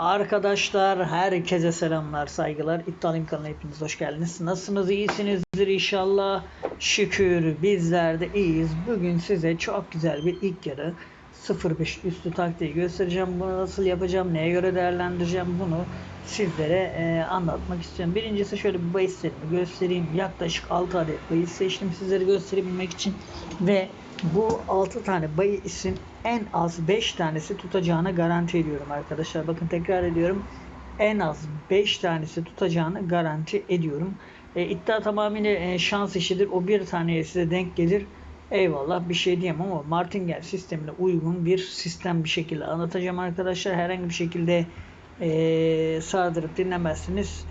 Arkadaşlar herkese selamlar saygılar. İddialıyım kanalına hepiniz hoş geldiniz. Nasılsınız? İyisinizdir inşallah. Şükür bizler de iyiyiz. Bugün size çok güzel bir ilk yarı 05 üstü taktiği göstereceğim bunu nasıl yapacağım neye göre değerlendireceğim bunu sizlere e, anlatmak istiyorum birincisi şöyle bir bahislerimi göstereyim yaklaşık 6 adet bahis seçtim sizlere gösterebilmek için ve bu 6 tane bahisin en az 5 tanesi tutacağını garanti ediyorum arkadaşlar. Bakın tekrar ediyorum. En az 5 tanesi tutacağını garanti ediyorum. E, iddia tamamıyla e, şans işidir. O bir taneye size denk gelir. Eyvallah bir şey diyemem ama Martingale sistemine uygun bir sistem bir şekilde anlatacağım arkadaşlar. Herhangi bir şekilde e, sardırıp dinlemezsiniz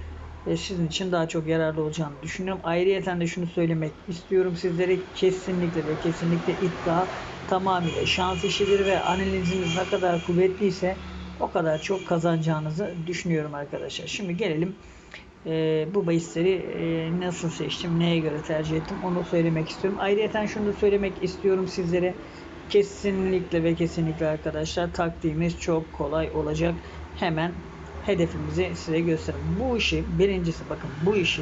e, sizin için daha çok yararlı olacağını düşünüyorum. Ayrıyeten de şunu söylemek istiyorum sizlere kesinlikle ve kesinlikle iddia tamamıyla şans işidir ve analiziniz ne kadar kuvvetliyse o kadar çok kazanacağınızı düşünüyorum arkadaşlar. Şimdi gelelim e, bu bahisleri e, nasıl seçtim, neye göre tercih ettim onu söylemek istiyorum. Ayrıyeten şunu da söylemek istiyorum sizlere. Kesinlikle ve kesinlikle arkadaşlar taktiğimiz çok kolay olacak. Hemen hedefimizi size göstereyim. Bu işi birincisi bakın bu işi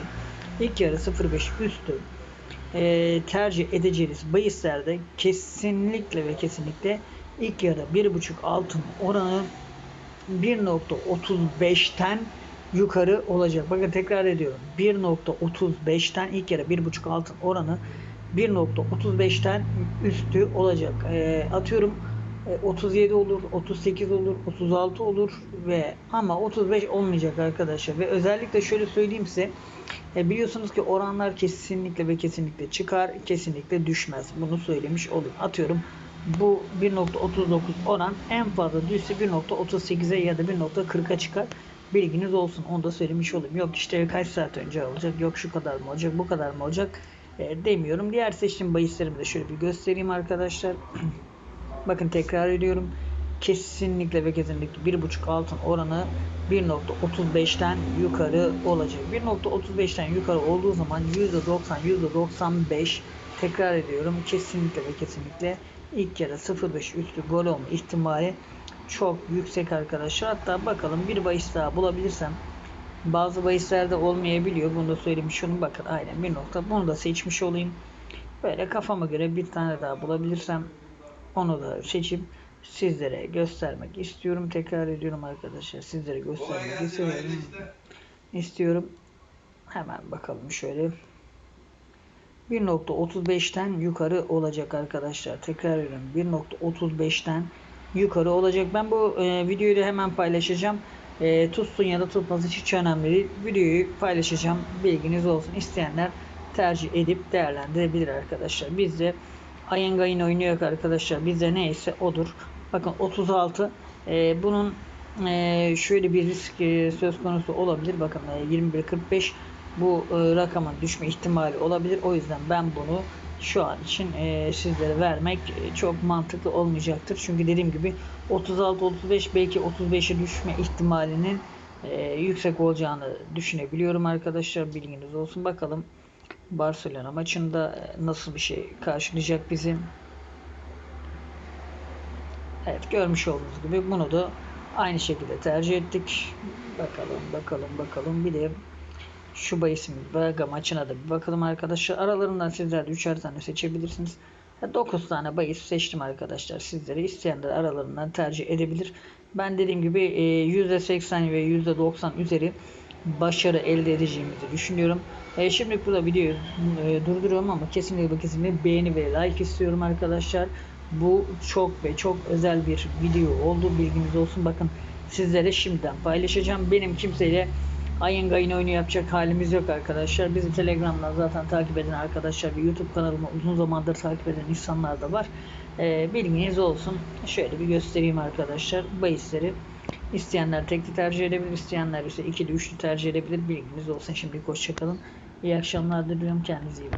ilk yarı 05 üstü e, tercih edeceğiniz bahislerde kesinlikle ve kesinlikle ilk yarı 1.5 altın oranı 1.35'ten yukarı olacak. Bakın tekrar ediyorum. 1.35'ten ilk yarı 1.5 altın oranı 1.35'ten üstü olacak. E, atıyorum 37 olur, 38 olur, 36 olur ve ama 35 olmayacak arkadaşlar. Ve özellikle şöyle söyleyeyim size. E, biliyorsunuz ki oranlar kesinlikle ve kesinlikle çıkar, kesinlikle düşmez. Bunu söylemiş olayım. Atıyorum bu 1.39 oran en fazla düşse 1.38'e ya da 1.40'a çıkar. Bilginiz olsun. Onu da söylemiş olayım. Yok işte kaç saat önce olacak, yok şu kadar mı olacak, bu kadar mı olacak e, demiyorum. Diğer seçtiğim bahislerimi de şöyle bir göstereyim arkadaşlar. Bakın tekrar ediyorum. Kesinlikle ve kesinlikle 1.5 altın oranı 1.35'ten yukarı olacak. 1.35'ten yukarı olduğu zaman %90 %95 tekrar ediyorum. Kesinlikle ve kesinlikle ilk yarı 0.5 üstü gol olma ihtimali çok yüksek arkadaşlar. Hatta bakalım bir bahis daha bulabilirsem bazı bahislerde olmayabiliyor. Bunu da söylemiş şunu bakın aynen bir nokta. Bunu da seçmiş olayım. Böyle kafama göre bir tane daha bulabilirsem onu da seçip sizlere göstermek istiyorum. Tekrar ediyorum arkadaşlar. Sizlere göstermek istiyorum. istiyorum. Hemen bakalım şöyle. 1.35'ten yukarı olacak arkadaşlar. Tekrar ediyorum. 1.35'ten yukarı olacak. Ben bu e, videoyu da hemen paylaşacağım. E, tutsun ya da tutması hiç önemli değil. Videoyu paylaşacağım. Bilginiz olsun. İsteyenler tercih edip değerlendirebilir arkadaşlar. Biz de ayın gayın oynuyor arkadaşlar. Bizde neyse odur. Bakın 36. E, bunun e, şöyle bir risk e, söz konusu olabilir. Bakın e, 21.45 bu e, rakamın düşme ihtimali olabilir. O yüzden ben bunu şu an için e, sizlere vermek e, çok mantıklı olmayacaktır. Çünkü dediğim gibi 36-35 belki 35'e düşme ihtimalinin e, yüksek olacağını düşünebiliyorum arkadaşlar. Bilginiz olsun. Bakalım Barcelona maçında e, nasıl bir şey karşılayacak bizim. Evet görmüş olduğunuz gibi bunu da aynı şekilde tercih ettik. Bakalım bakalım bakalım bir de şu bahisin Braga maçına da bir bakalım arkadaşlar. Aralarından sizler de 3'er tane seçebilirsiniz. 9 tane bahis seçtim arkadaşlar. Sizlere isteyenler aralarından tercih edebilir. Ben dediğim gibi %80 ve %90 üzeri başarı elde edeceğimizi düşünüyorum. E, şimdi burada videoyu e, durduruyorum ama kesinlikle kesinlikle beğeni ve like istiyorum arkadaşlar. Bu çok ve çok özel bir video oldu. Bilginiz olsun. Bakın sizlere şimdiden paylaşacağım. Benim kimseyle ayın gayın oyunu yapacak halimiz yok arkadaşlar. Bizi Telegram'dan zaten takip eden arkadaşlar ve YouTube kanalımı uzun zamandır takip eden insanlar da var. E, bilginiz olsun. Şöyle bir göstereyim arkadaşlar. Bahisleri isteyenler tekli tercih edebilir. isteyenler ise ikili üçlü tercih edebilir. Bilginiz olsun. Şimdi hoşçakalın. İyi akşamlar diliyorum. Kendinize iyi bakın.